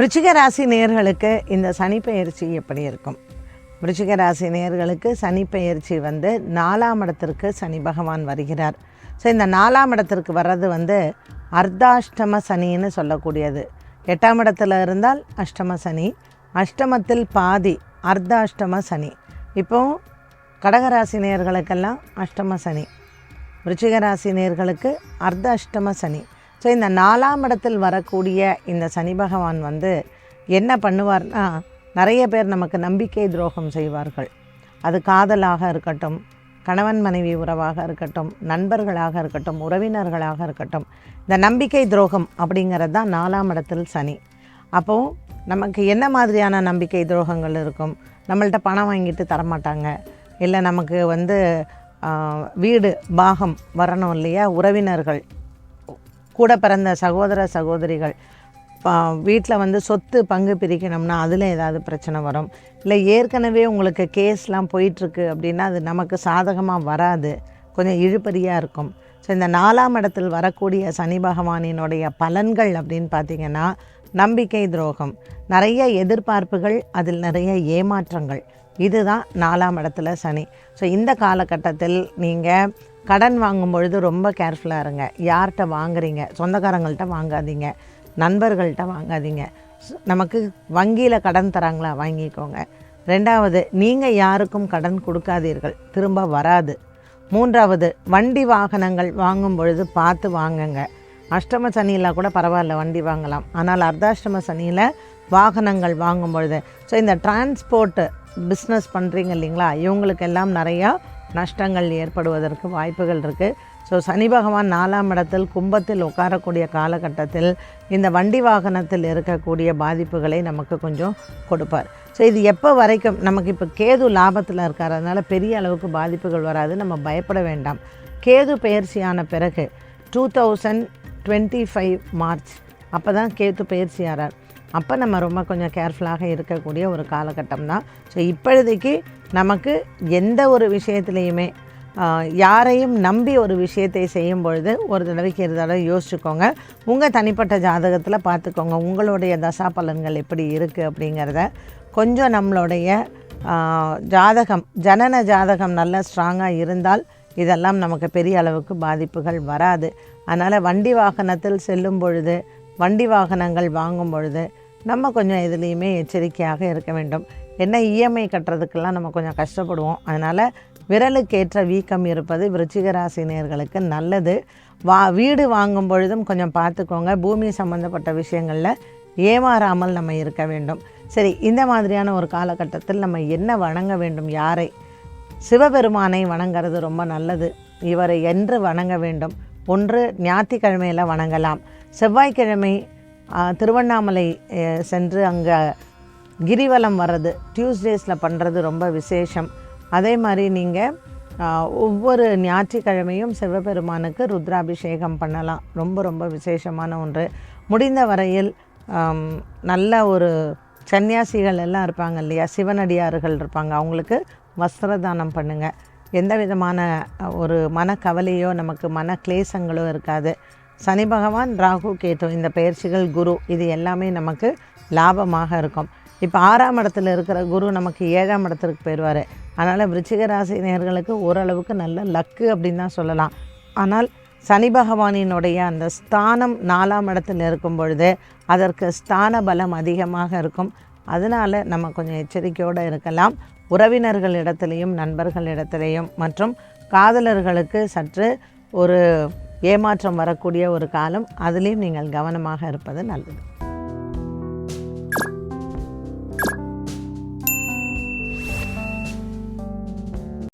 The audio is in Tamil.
விருச்சிக ராசி நேயர்களுக்கு இந்த சனிப்பெயர்ச்சி எப்படி இருக்கும்? விருச்சிக ராசி நேயர்களுக்கு சனிப்பெயர்ச்சி வந்து நாலாம் இடத்திற்கு சனி பகவான் வருகிறார். ஸோ இந்த நாலாம் இடத்திற்கு வர்றது வந்து அர்த்தாஷ்டம சனின்னு சொல்லக்கூடியது. எட்டாம் இடத்துல இருந்தால் அஷ்டம சனி அஷ்டமத்தில் பாதி அர்த்தாஷ்டம சனி. இப்போ கடகராசி நேயர்களுக்கெல்லாம் அஷ்டம சனி. விருச்சிக ராசி நேயர்களுக்கு அர்த்த அஷ்டம சனி. ஸோ இந்த நாலாம் இடத்தில் வரக்கூடிய இந்த சனி பகவான் வந்து என்ன பண்ணுவார்னா நிறைய பேர் நமக்கு நம்பிக்கை துரோகம் செய்வார்கள். அது காதலாக இருக்கட்டும் கணவன் மனைவி உறவாக இருக்கட்டும் நண்பர்களாக இருக்கட்டும் உறவினர்களாக இருக்கட்டும் இந்த நம்பிக்கை துரோகம் அப்படிங்கிறது தான் நாலாம் இடத்தில் சனி. அப்போது நமக்கு என்ன மாதிரியான நம்பிக்கை துரோகங்கள் இருக்கும்? நம்மள்ட்ட பணம் வாங்கிட்டு தரமாட்டாங்க. இல்லை நமக்கு வந்து வீடு பாகம் வரணும் இல்லையா? உறவினர்கள். கூட பிறந்த சகோதர சகோதரிகள் வீட்டில் வந்து சொத்து பங்கு பிரிக்கணும்னா அதில் ஏதாவது பிரச்சனை வரும். இல்லை ஏற்கனவே உங்களுக்கு கேஸ்லாம் போயிட்டுருக்கு அப்படின்னா அது நமக்கு சாதகமாக வராது. கொஞ்சம் இழுபறியாக இருக்கும். ஸோ இந்த நாலாம் இடத்தில் வரக்கூடிய சனி பகவானினுடைய பலன்கள் அப்படின்னு பார்த்தீங்கன்னா நம்பிக்கை துரோகம். நிறைய எதிர்பார்ப்புகள் அதில் நிறைய ஏமாற்றங்கள். இதுதான் நாலாம் இடத்துல சனி. ஸோ இந்த காலகட்டத்தில் நீங்கள் கடன் வாங்கும் பொழுது ரொம்ப கேர்ஃபுல்லாக இருங்க. யார்கிட்ட வாங்குறீங்க? சொந்தக்காரங்கள்ட்ட வாங்காதீங்க. நண்பர்கள்ட்ட வாங்காதீங்க. நமக்கு வங்கியில் கடன் தராங்களா? வாங்கிக்கோங்க. ரெண்டாவது நீங்கள் யாருக்கும் கடன் கொடுக்காதீர்கள். திரும்ப வராது. மூன்றாவது வண்டி வாகனங்கள் வாங்கும் பொழுது பார்த்து வாங்குங்க. அஷ்டம சனியில் கூட பரவாயில்ல வண்டி வாங்கலாம். ஆனால் அர்த்தாஷ்டம சனியில் வாகனங்கள் வாங்கும் பொழுது ஸோ இந்த டிரான்ஸ்போர்ட்டு பிஸ்னஸ் பண்ணுறீங்க இல்லைங்களா? இவங்களுக்கு எல்லாம் நிறையா நஷ்டங்கள் ஏற்படுவதற்கு வாய்ப்புகள் இருக்குது ஸோ சனி பகவான் நாலாம் இடத்தில் கும்பத்தில் உட்காரக்கூடிய காலகட்டத்தில் இந்த வண்டி வாகனத்தில் இருக்கக்கூடிய பாதிப்புகளை நமக்கு கொஞ்சம் கொடுப்பார். ஸோ இது எப்போ வரைக்கும் நமக்கு இப்போ கேது லாபத்தில் இருக்கார். அதனால் பெரிய அளவுக்கு பாதிப்புகள் வராது. நம்ம பயப்பட வேண்டாம். கேது பயிற்சியான பிறகு two thousand twenty five March அப்போ தான் கேது பயிற்சி அப்போ நம்ம ரொம்ப கொஞ்சம் கேர்ஃபுல்லாக இருக்கக்கூடிய ஒரு காலகட்டம் தான் ஸோ இப்பொழுதைக்கு நமக்கு எந்த ஒரு விஷயத்துலையுமே யாரையும் நம்பி ஒரு விஷயத்தை செய்யும் பொழுது ஒரு தடவைக்கு இரு தடவை யோசிச்சுக்கோங்க. உங்கள் தனிப்பட்ட ஜாதகத்தில் பார்த்துக்கோங்க. உங்களுடைய தசா பலன்கள் எப்படி இருக்குது அப்படிங்கிறத. கொஞ்சம் நம்மளுடைய ஜாதகம் ஜனன ஜாதகம் நல்ல ஸ்ட்ராங்காக இருந்தால் இதெல்லாம் நமக்கு பெரிய அளவுக்கு பாதிப்புகள் வராது. அதனால் வண்டி வாகனத்தில் செல்லும் பொழுது வண்டி வாகனங்கள் வாங்கும் பொழுது நம்ம கொஞ்சம் எதுலேயுமே எச்சரிக்கையாக இருக்க வேண்டும். என்ன இஎம்ஐ கட்டுறதுக்கெல்லாம் நம்ம கொஞ்சம் கஷ்டப்படுவோம். அதனால் விரலுக்கேற்ற வீக்கம் இருப்பது விருச்சிகராசினியர்களுக்கு நல்லது. வா வீடு வாங்கும் பொழுதும் கொஞ்சம் பார்த்துக்கோங்க. பூமி சம்மந்தப்பட்ட விஷயங்களில் ஏமாறாமல் நம்ம இருக்க வேண்டும். சரி இந்த மாதிரியான ஒரு காலகட்டத்தில் நம்ம என்ன வணங்க வேண்டும்? யாரை? சிவபெருமானை வணங்கிறது ரொம்ப நல்லது. இவரை என்று வணங்க வேண்டும். ஒன்று ஞாயிற்றுக்கிழமையில் வணங்கலாம். செவ்வாய்க்கிழமை திருவண்ணாமலை சென்று அங்கே கிரிவலம் வர்றது டியூஸ்டேஸில் பண்ணுறது ரொம்ப விசேஷம். அதே மாதிரி நீங்கள் ஒவ்வொரு ஞாயிற்றுக்கிழமையும் சிவபெருமானுக்கு ருத்ராபிஷேகம் பண்ணலாம். ரொம்ப ரொம்ப விசேஷமான ஒன்று. முடிந்த வரையில் நல்ல ஒரு சன்னியாசிகள் எல்லாம் இருப்பாங்க இல்லையா? சிவனடியார்கள் இருப்பாங்க. அவங்களுக்கு வஸ்திரதானம் பண்ணுங்கள் எந்த விதமான ஒரு மனக்கவலையோ நமக்கு மன கிளேசங்களோ இருக்காது. சனி பகவான் ராகு கேது இந்த பயிற்சிகள் குரு இது எல்லாமே நமக்கு லாபமாக இருக்கும். இப்போ ஆறாம் இடத்துல இருக்கிற குரு நமக்கு ஏழாம் இடத்திற்கு போயிடுவார் அதனால் விருச்சிக ராசி நேர்களுக்கு ஓரளவுக்கு நல்ல லக்கு அப்படின்னு தான் சொல்லலாம். ஆனால் சனி பகவானினுடைய அந்த ஸ்தானம் நாலாம் இடத்துல இருக்கும் பொழுது அதற்கு ஸ்தான பலம் அதிகமாக இருக்கும். அதனால் நம்ம கொஞ்சம் எச்சரிக்கையோடு இருக்கலாம். உறவினர்கள் இடத்துலையும் நண்பர்கள் இடத்துலையும் மற்றும் காதலர்களுக்கு சற்று ஒரு ஏமாற்றம் வரக்கூடிய ஒரு காலம் அதுலேயும் நீங்கள் கவனமாக இருப்பது நல்லது.